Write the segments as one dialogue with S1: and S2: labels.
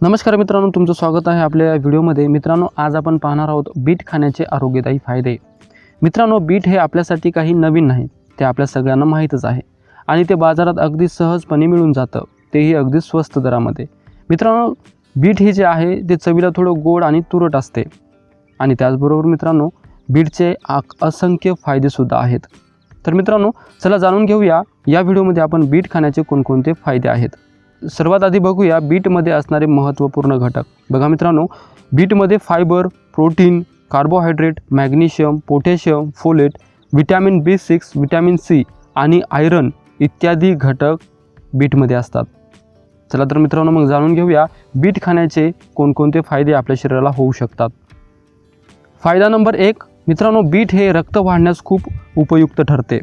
S1: नमस्कार मित्रांनो तुमचं स्वागत आहे आपल्या या व्हिडिओमध्ये. मित्रांनो आज आपण पाहणार आहोत बीट खाण्याचे आरोग्यदायी फायदे. मित्रांनो बीट हे आपल्यासाठी काही नवीन नाही ते आपल्या सगळ्यांना माहीतच आहे आणि ते बाजारात अगदी सहजपणे मिळून जातं तेही अगदी स्वस्त दरामध्ये. मित्रांनो बीट हे जे आहे ते चवीला थोडं गोड आणि तुरट असते. आणि त्याचबरोबर मित्रांनो बीटचे असंख्य फायदेसुद्धा आहेत. तर मित्रांनो चला जाणून घेऊया या व्हिडिओमध्ये आपण बीट खाण्याचे कोणकोणते फायदे आहेत. सर्वात आधी बघूया बीटमध्ये असणारे महत्त्वपूर्ण घटक. बघा मित्रांनो बीटमध्ये fibre protein carbohydrate magnesium potassium folate vitamin B six vitamin C आणि आयरन इत्यादी घटक बीटमध्ये असतात. चला तर मित्रांनो मग जाणून घेऊया बीट खाण्याचे कोणकोणते फायदे आपल्या शरीराला होऊ शकतात. फायदा नंबर एक मित्रांनो बीट हे रक्त वाढण्यास खूप उपयुक्त ठरते.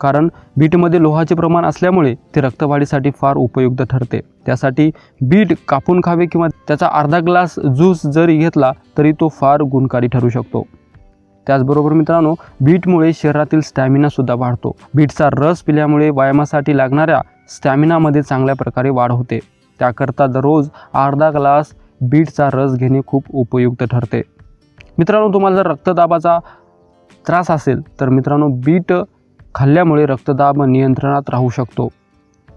S1: कारण बीटमध्ये लोहाचे प्रमाण असल्यामुळे ते रक्तवाढीसाठी फार उपयुक्त ठरते. त्यासाठी बीट कापून खावे किंवा त्याचा अर्धा ग्लास ज्यूस जरी घेतला तरी तो फार गुणकारी ठरू शकतो. त्याचबरोबर मित्रांनो बीटमुळे शरीरातील स्टॅमिनासुद्धा वाढतो. बीटचा रस पिल्यामुळे व्यायामासाठी लागणाऱ्या स्टॅमिनामध्ये चांगल्या प्रकारे वाढ होते. त्याकरता दररोज अर्धा ग्लास बीटचा रस घेणे खूप उपयुक्त ठरते. मित्रांनो तुम्हाला जर रक्तदाबाचा त्रास असेल तर मित्रांनो बीट खाल्ल्यामुळे रक्तदाब नियंत्रणात राहू शकतो.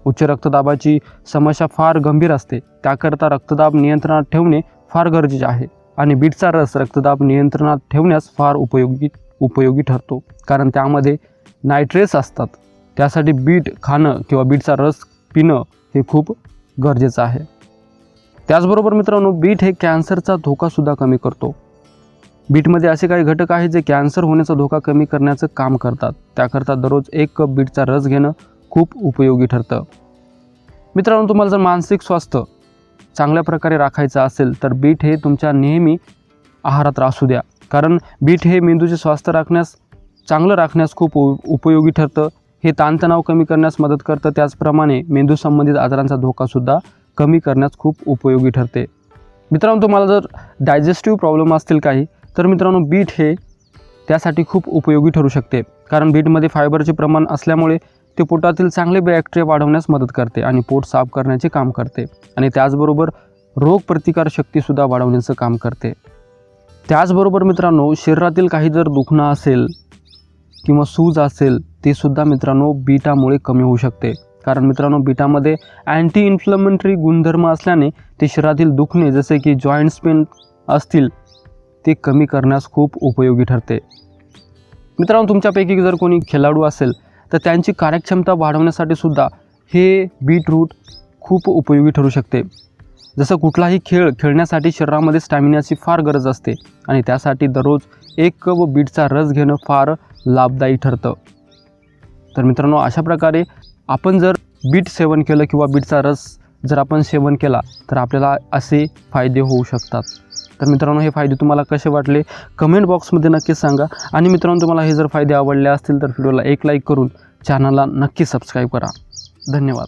S1: उच्च रक्तदाबाची समस्या फार गंभीर असते. त्याकरता रक्तदाब नियंत्रणात ठेवणे फार गरजेचे आहे आणि बीटचा रस रक्तदाब नियंत्रणात ठेवण्यास फार उपयोगी उपयोगी ठरतो. कारण त्यामध्ये नायट्रेट्स असतात. त्यासाठी बीट खाणं किंवा बीटचा रस पिणं हे खूप गरजेचं आहे. त्याचबरोबर मित्रांनो बीट हे कॅन्सरचा धोकासुद्धा कमी करतो. बीटमध्ये असे काही घटक आहेत जे कॅन्सर होण्याचा धोका कमी करण्याचं काम करतात. त्याकरता दररोज एक कप बीटचा रस घेणं खूप उपयोगी ठरतं. मित्रांनो तुम्हाला जर मानसिक स्वास्थ्य चांगल्या प्रकारे राखायचं असेल तर बीट हे तुमच्या नेहमी आहारात असू द्या. कारण बीट हे मेंदूचे स्वास्थ्य राखण्यास चांगलं राखण्यास खूप उ उपयोगी ठरतं. हे ताणतणाव कमी करण्यास मदत करतं. त्याचप्रमाणे मेंदू संबंधित आजारांचा धोकासुद्धा कमी करण्यास खूप उपयोगी ठरते. मित्रांनो तुम्हाला जर डायजेस्टिव्ह प्रॉब्लेम असतील काही तर मित्रांनो बीट हे त्यासाठी खूप उपयोगी ठरू शकते. कारण बीटमध्ये फायबरचे प्रमाण असल्यामुळे ते पोटातील चांगले बॅक्टेरिया वाढवण्यास मदत करते आणि पोट साफ करण्याचे काम करते. आणि त्याचबरोबर रोगप्रतिकारशक्तीसुद्धा वाढवण्याचं काम करते. त्याचबरोबर मित्रांनो शरीरातील काही जर दुखणं असेल किंवा सूज असेल ते सुद्धा मित्रांनो बीटामुळे कमी होऊ शकते. कारण मित्रांनो बीटामध्ये अँटी इन्फ्लमेंटरी गुणधर्म असल्याने ते शरीरातील दुखणे जसे की जॉईंट्स पेन असतील ते कमी करण्यास खूप उपयोगी ठरते. मित्रांनो तुमच्यापैकी जर कोणी खेळाडू असेल तर त्यांची कार्यक्षमता वाढवण्यासाठी सुद्धा हे बीटरूट खूप उपयोगी ठरू शकते. जसं कुठलाही खेळ खेळण्यासाठी शरीरामध्ये स्टॅमिनाची फार गरज असते आणि त्यासाठी दररोज एक कप बीटचा रस घेणं फार लाभदायी ठरतं. तर मित्रांनो अशा प्रकारे आपण जर बीट सेवन केलं किंवा बीटचा रस जर आपण सेवन केला तर आपल्याला असे फायदे होऊ शकतात. तर मित्रांनो हे फायदे तुम्हाला कसे वाटले? कमेंट बॉक्समध्ये नक्कीच सांगा. आणि मित्रांनो तुम्हाला हे जर फायदे आवडले असतील तर व्हिडिओला एक लाईक करून चॅनलला नक्की सबस्क्राईब करा. धन्यवाद.